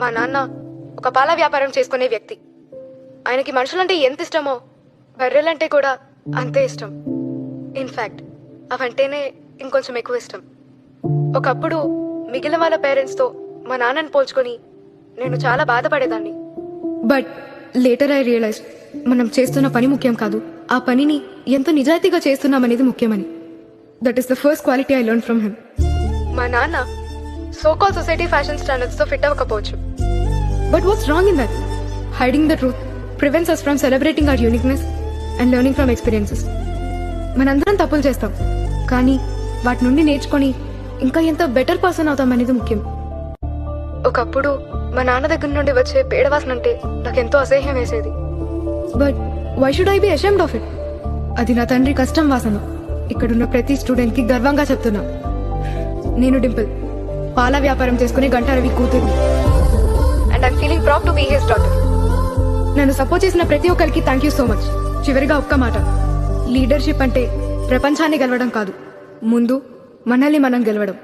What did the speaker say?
మా నాన్న ఒక పాల వ్యాపారం చేసుకునే వ్యక్తి. ఆయనకి మనుషులంటే ఎంత ఇష్టమో బర్రెలంటే కూడా అంతే ఇష్టం. ఇన్ఫాక్ట్ అవంటేనే ఇంకొంచెం ఎక్కువ ఇష్టం. ఒకప్పుడు మిగిలిన వాళ్ళ పేరెంట్స్తో మా నాన్నని పోల్చుకొని నేను చాలా బాధపడేదాన్ని. బట్ లేటర్ ఐ రియలైజ్ మనం చేస్తున్న పని ముఖ్యం కాదు. ఆ పనిని ఎంత నిజాయితీగా చేస్తున్నామనేది ముఖ్యమని. That is the first quality I learn from him మా నాన్న సోకాల్ సొసైటీ ఫ్యాషన్ స్టాండర్డ్స్తో ఫిట్ అవ్వకపోవచ్చు. But what's wrong in that hiding the truth prevents us from celebrating our uniqueness and learning from experiences మనందరం తప్పులు చేస్తాం. కానీ వాటి నుండి నేర్చుకొని ఇంకా ఎంత బెటర్ పర్సన్ అవుతాం అనేది ముఖ్యం. ఒకప్పుడు మా నాన్న దగ్గర నుండి వచ్చే పేడవాసన అంటే నాకెంతో అసహ్యం వేసేది. But why should I be ashamed of it అది నా తండ్రి కష్టం వాసన. ఇక్కడున్న ప్రతి స్టూడెంట్కి గర్వంగా చెప్తున్నా. నేను డింపుల్. పాల వ్యాపారం చేసుకునే గంట రవి కూతురు. And I'm feeling proud to be his daughter నన్ను సపోర్ట్ చేసిన ప్రతి ఒక్కరికి థ్యాంక్ యూ సో మచ్ చివరిగా ఒక్క మాట. లీడర్షిప్ అంటే ప్రపంచాన్ని గెలవడం కాదు. ముందు మనల్ని మనం గెలవడం.